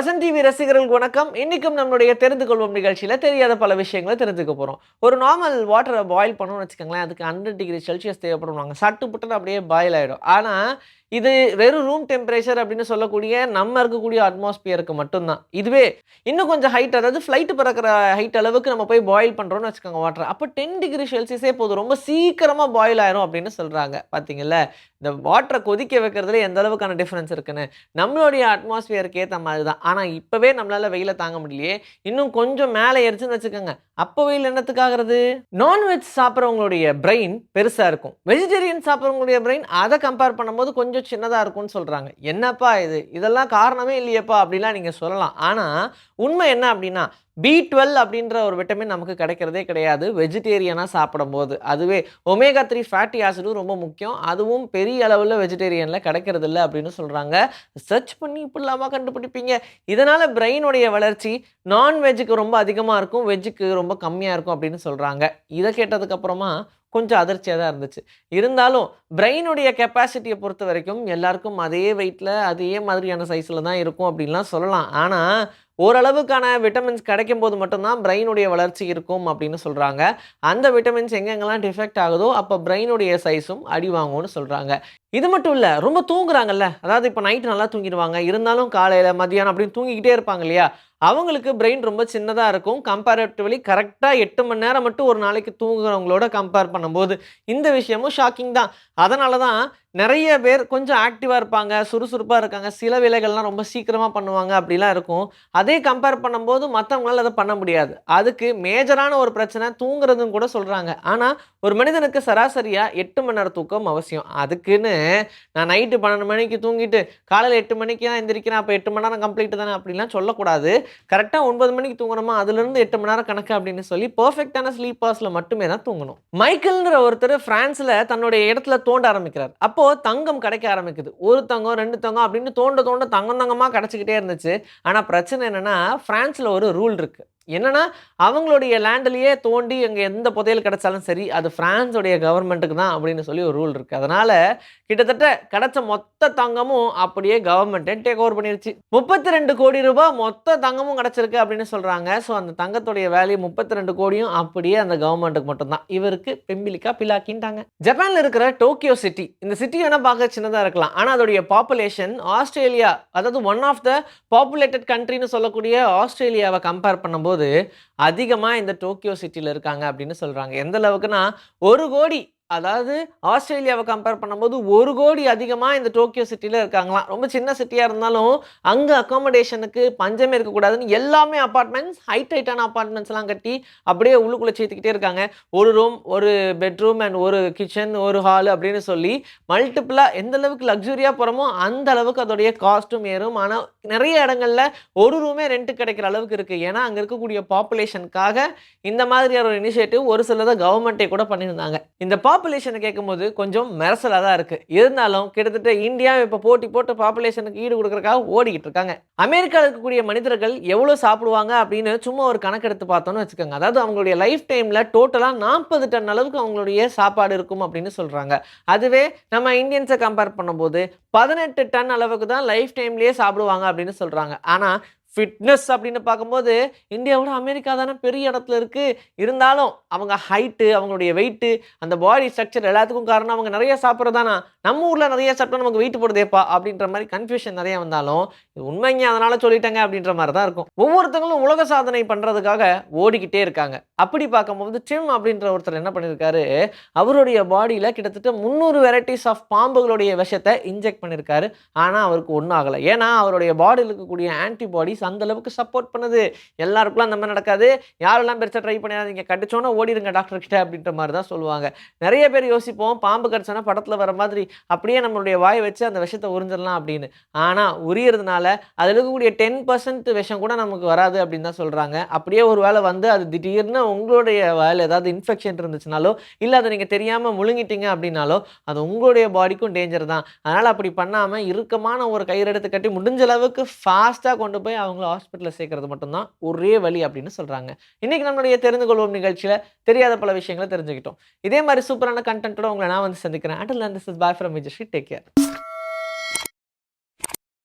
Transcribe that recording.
Vasanth TV ரசிகர்களுக்கு வணக்கம். இன்னைக்கும் நம்மளுடைய தெரிந்து கொள்வோம் நிகழ்ச்சியில் தெரியாத பல விஷயங்களை தெரிஞ்சுக்க போகிறோம் ஒரு நார்மல் வாட்டரை பாயில் பண்ணணும்னு வச்சுக்கோங்களேன் அதுக்கு ஹண்ட்ரட் டிகிரி செல்சியஸ் தேவைப்படுவாங்க சட்டு புட்டுன்னு அப்படியே பாயில் ஆயிடும். ஆனால் இது வெறும் ரூம் டெம்பரேச்சர் அப்படின்னு சொல்லக்கூடிய நம்ம இருக்கக்கூடிய அட்மாஸ்பியருக்கு மட்டும்தான். இதுவே இன்னும் கொஞ்சம் ஹைட் அதாவது ஃப்ளைட் பறக்கிற ஹைட் அளவுக்கு நம்ம போய் பாயில் பண்ணுறோம்னு வச்சுக்கோங்க வாட்டர் அப்போ டென் டிகிரி செல்சியஸே போதும். ரொம்ப சீக்கிரமாக பாயில் ஆயிரும் அப்படின்னு சொல்கிறாங்க பார்த்தீங்கல்ல இந்த வாட்டரை கொதிக்க வைக்கிறதுல எந்த அளவுக்கான டிஃப்ரென்ஸ் இருக்குன்னு? நம்மளுடைய அட்மாஸ்பியருக்கு ஏற்ற மாதிரி தான் ஆனால் இப்போவே நம்மளால் வெயில தாங்க முடியலையே. இன்னும் கொஞ்சம் மேலே எரிச்சுன்னு வச்சுக்கோங்க. அப்போ வெயில் என்னத்துக்காகிறது? நான்வெஜ் சாப்பிட்றவங்களுடைய பிரெயின் பெருசாக இருக்கும். வெஜிடேரியன் சாப்பிட்றவங்களுடைய பிரெயின் அதை கம்பேர் பண்ணும்போது கொஞ்சம் சின்னதாக இருக்கும்னு சொல்கிறாங்க என்னப்பா இது? இதெல்லாம் காரணமே இல்லையப்பா அப்படிலாம் நீங்கள் சொல்லலாம். ஆனால் உண்மை என்ன அப்படின்னா பி டுவெல் அப்படின்ற ஒரு விட்டமின் நமக்கு கிடைக்கிறதே கிடையாது. வெஜிடேரியனாக சாப்பிடும்போது. அதுவே ஒமேகா த்ரீ ஃபேட்டி ஆசிடும் ரொம்ப முக்கியம். அதுவும் பெரிய அளவில் வெஜிடேரியனில் கிடைக்கிறது இல்லை அப்படின்னு சொல்கிறாங்க சர்ச் பண்ணி இப்படிலாமா கண்டுபிடிப்பீங்க. இதனால் பிரெயினுடைய வளர்ச்சி நான்வெஜ்ஜுக்கு ரொம்ப அதிகமாக இருக்கும். வெஜ்ஜுக்கு ரொம்ப கம்மியாக இருக்கும் அப்படின்னு சொல்கிறாங்க இதை கேட்டதுக்கப்புறமா கொஞ்சம் அதிர்ச்சியாக தான் இருந்துச்சு. இருந்தாலும் பிரெயினுடைய கெப்பாசிட்டியை பொறுத்த வரைக்கும் எல்லாருக்கும் அதே வெயிட்டில் அதே மாதிரியான சைஸில் தான் இருக்கும் அப்படின்லாம் சொல்லலாம். ஆனால் ஓரளவுக்கான விட்டமின்ஸ் கிடைக்கும் போது மட்டும்தான் பிரெயினுடைய வளர்ச்சி இருக்கும் அப்படின்னு சொல்கிறாங்க அந்த விட்டமின்ஸ் எங்கெங்கெல்லாம் டிஃபெக்ட் ஆகுதோ அப்போ பிரெயினுடைய சைஸும் அடி வாங்கும்னு சொல்கிறாங்க இது மட்டும் இல்லை ரொம்ப தூங்குறாங்கல்ல. அதாவது இப்போ நைட்டு நல்லா தூங்கிடுவாங்க. இருந்தாலும் காலையில் மதியானம் அப்படின்னு தூங்கிக்கிட்டே இருப்பாங்க இல்லையா? அவங்களுக்கு பிரெயின் ரொம்ப சின்னதாக இருக்கும். கம்பேரிட்டிவ்லி கரெக்டாக எட்டு மணி நேரம் மட்டும் ஒரு நாளைக்கு தூங்குறவங்களோட கம்பேர் பண்ணும்போது இந்த விஷயமும் ஷாக்கிங் தான். அதனால தான் நிறைய பேர் கொஞ்சம் ஆக்டிவாக இருப்பாங்க சுறுசுறுப்பாக இருக்காங்க. சில வேலைகள்லாம் ரொம்ப சீக்கிரமாக பண்ணுவாங்க அப்படிலாம் இருக்கும். அதே கம்பேர் பண்ணும்போது மற்றவங்களால அதை பண்ண முடியாது. அதுக்கு மேஜரான ஒரு பிரச்சனை தூங்குறதுன்னு கூட சொல்கிறாங்க ஆனால் ஒரு மனிதனுக்கு சராசரியாக எட்டு மணி நேரம் தூக்கம் அவசியம். அதுக்குன்னு நான் நைட்டு பன்னெண்டு மணிக்கு தூங்கிட்டு காலையில் எட்டு மணிக்கு தான் எந்திரிக்கிறேன் அப்போ எட்டு மணி நேரம் கம்ப்ளீட் தானே அப்படிலாம் சொல்லக்கூடாது. கரெக்டாக ஒன்பது மணிக்கு தூங்கணுமா? அதுலேருந்து எட்டு மணி நேரம் கணக்கு அப்படின்னு சொல்லி பர்ஃபெக்டான ஸ்லீப்பர்ஸில் மட்டுமே தான் தூங்கணும். மைக்கேல்ன்ற ஒருத்தர் ஃப்ரான்ஸில் தன்னுடைய இடத்துல தோண்ட ஆரம்பிக்கிறார். அப்போ தங்கம் கிடைக்க ஆரம்பிக்குது. ஒரு தங்கம் ரெண்டு தங்கம் அப்படின்னு தோண்ட தோண்ட தங்கம் தங்கமாக கிடச்சிக்கிட்டே இருந்துச்சு. ஆனால் பிரச்சனை என்னென்னா ஃப்ரான்ஸில் ஒரு ரூல் இருக்குது என்னென்னா அவங்களுடைய லேண்ட்லேயே தோண்டி அங்கே எந்த புதையல் கிடைச்சாலும் சரி அது ஃப்ரான்ஸோடைய கவர்மெண்ட்டுக்கு தான் அப்படின்னு சொல்லி ஒரு ரூல் இருக்குது அதனால் கிட்டத்தட்ட கிடச்ச மொத்த தங்கமும் அப்படியே கவர்மெண்ட்டே டேக் ஓவர் பண்ணிருச்சு. முப்பத்தி ரெண்டு கோடி ரூபாய் மொத்த தங்கமும் கிடச்சிருக்கு அப்படின்னு சொல்கிறாங்க ஸோ அந்த தங்கத்துடைய வேல்யூ முப்பத்தி ரெண்டு கோடியும் அப்படியே அந்த கவர்மெண்ட்டுக்கு மட்டும்தான். இவருக்கு பெம்பிலிக்கா பிலாக்கின்ட்டாங்க ஜப்பானில் இருக்கிற டோக்கியோ சிட்டி இந்த சிட்டி வேணால் பார்க்க சின்னதாக இருக்கலாம். ஆனால் அதோடைய பாப்புலேஷன் ஆஸ்திரேலியா அதாவது ஒன் ஆஃப் த பாப்புலேட்டட் கண்ட்ரின்னு சொல்லக்கூடிய ஆஸ்திரேலியாவை கம்பேர் பண்ணும்போது அதிகமாக இந்த டோக்கியோ சிட்டியில் இருக்காங்க அப்படின்னு சொல்கிறாங்க எந்த அளவுக்குன்னா ஒரு கோடி அதாவது ஆஸ்திரேலியாவை கம்பேர் பண்ணும்போது ஒரு கோடி அதிகமாக இந்த டோக்கியோ சிட்டியில் இருக்காங்களாம். ரொம்ப சின்ன சிட்டியாக இருந்தாலும் அங்கே அக்காமடேஷனுக்கு பஞ்சமே இருக்கக்கூடாதுன்னு எல்லாமே அப்பார்ட்மெண்ட்ஸ் ஹைட் ஹைட்டான அப்பார்ட்மெண்ட்ஸ்லாம் கட்டி அப்படியே உள்ளுக்குள்ளே சேர்த்துக்கிட்டே இருக்காங்க. ஒரு ரூம் ஒரு பெட்ரூம் அண்ட் ஒரு கிச்சன் ஒரு ஹால் அப்படின்னு சொல்லி மல்டிப்புளாக எந்த அளவுக்கு லக்ஸுரியாக போகிறோமோ அந்த அளவுக்கு அதோடைய காஸ்ட்டும் ஏறும். ஆனால் நிறைய இடங்கள்ல ஒரு ரூமே ரெண்ட்டு கிடைக்கிற அளவுக்கு இருக்குது ஏன்னா அங்கே இருக்கக்கூடிய பாப்புலேஷனுக்காக இந்த மாதிரியான ஒரு இனிஷியேட்டிவ் ஒரு சிலதை கவர்மெண்ட்டே கூட பண்ணியிருந்தாங்க. இந்த பாப்புலேஷனை கேட்கும்போது கொஞ்சம் மெரசலாக தான் இருக்குது இருந்தாலும் கிட்டத்தட்ட இந்தியா இப்போ போட்டி போட்டு பாப்புலேஷனுக்கு ஈடு கொடுக்கறதுக்காக ஓடிக்கிட்டு இருக்காங்க. அமெரிக்காவில் இருக்கக்கூடிய மனிதர்கள் எவ்வளோ சாப்பிடுவாங்க அப்படின்னு சும்மா ஒரு கணக்கெடுத்து பார்த்தோம்னு வச்சுக்கோங்க. அதாவது அவங்களுடைய லைஃப் டைமில் டோட்டலாக நாற்பது டன் அளவுக்கு அவங்களுடைய சாப்பாடு இருக்கும் அப்படின்னு சொல்கிறாங்க அதுவே நம்ம இந்தியன்ஸை கம்பேர் பண்ணும்போது பதினெட்டு டன் அளவுக்கு தான் லைஃப் டைம்லேயே சாப்பிடுவாங்க அப்படின்னு சொல்கிறாங்க ஆனால் ஃபிட்னஸ் அப்படின்னு பார்க்கும்போது இந்தியாவோட அமெரிக்கா தானே பெரிய இடத்துல இருக்குது இருந்தாலும் அவங்க ஹைட்டு அவங்களுடைய வெயிட்டு அந்த பாடி ஸ்ட்ரக்சர் எல்லாத்துக்கும் காரணம் அவங்க நிறைய சாப்பிட்றதானா? நம்ம ஊரில் நிறைய சாப்பிட்டா நமக்கு வெயிட் போடுதேப்பா அப்படின்ற மாதிரி கன்ஃபியூஷன் நிறைய வந்தாலும் இது உண்மைங்க அதனால சொல்லிட்டாங்க அப்படின்ற மாதிரி தான் இருக்கும். ஒவ்வொருத்தங்களும் உலக சாதனை பண்ணுறதுக்காக ஓடிக்கிட்டே இருக்காங்க. அப்படி பார்க்கும்போது டிம் அப்படின்ற ஒருத்தர் என்ன பண்ணியிருக்காரு அவருடைய பாடியில் கிட்டத்தட்ட முந்நூறு வெரைட்டிஸ் ஆஃப் பாம்புகளுடைய விஷத்தை இன்ஜெக்ட் பண்ணியிருக்காரு ஆனால் அவருக்கு ஒன்றும் ஆகலை. ஏன்னா அவருடைய பாடியில் இருக்கக்கூடிய ஆன்டிபாடிஸ் அந்த அளவுக்கு சப்போர்ட் பண்ணுது. எல்லாருக்குலாம் அந்த மாதிரி நடக்காது. யாரெல்லாம் பெருசாக ட்ரை பண்ணாதீங்க கடிச்சோன்னா ஓடிடுங்க டாக்டர் கிட்ட அப்படின்ற மாதிரி தான் சொல்லுவாங்க. நிறைய பேர் யோசிப்போம். பாம்பு கடிச்சோன்னா படத்தில் வர மாதிரி அப்படியே நம்மளுடைய வாயை வச்சு அந்த விஷத்தை உறிஞ்சிடலாம் அப்படின்னு. ஆனால் உரியறதுனால அதில் இருக்கக்கூடிய டென் பர்சன்ட் விஷம் கூட நமக்கு வராது அப்படின்னு தான் சொல்கிறாங்க அப்படியே ஒரு வேளை வந்து அது திடீர்னு உங்களுடைய வாயில் ஏதாவது இன்ஃபெக்ஷன் இருந்துச்சுனாலோ இல்லை அதை நீங்கள் தெரியாமல் முழுங்கிட்டீங்க அப்படின்னாலோ அது உங்களுடைய பாடிக்கும் டேஞ்சர் தான். அதனால் அப்படி பண்ணாமல் இறுக்கமான ஒரு கயிறு எடுத்து கட்டி முடிஞ்ச அளவுக்கு ஃபாஸ்ட்டாக கொண்டு போய் அவங்கள ஹாஸ்பிட்டலில் சேர்க்கறது மட்டும்தான். ஒரே வழி அப்படின்னு சொல்கிறாங்க இன்றைக்கி நம்மளுடைய தெரிந்து கொள்வோம் நிகழ்ச்சியில் தெரியாத பல விஷயங்களை தெரிஞ்சுக்கிட்டோம். இதே மாதிரி சூப்பரான கண்டென்ட்டோட உங்களை நான் வந்து சந்திக்கிறேன். அட்டில் this is boy from Vijay take care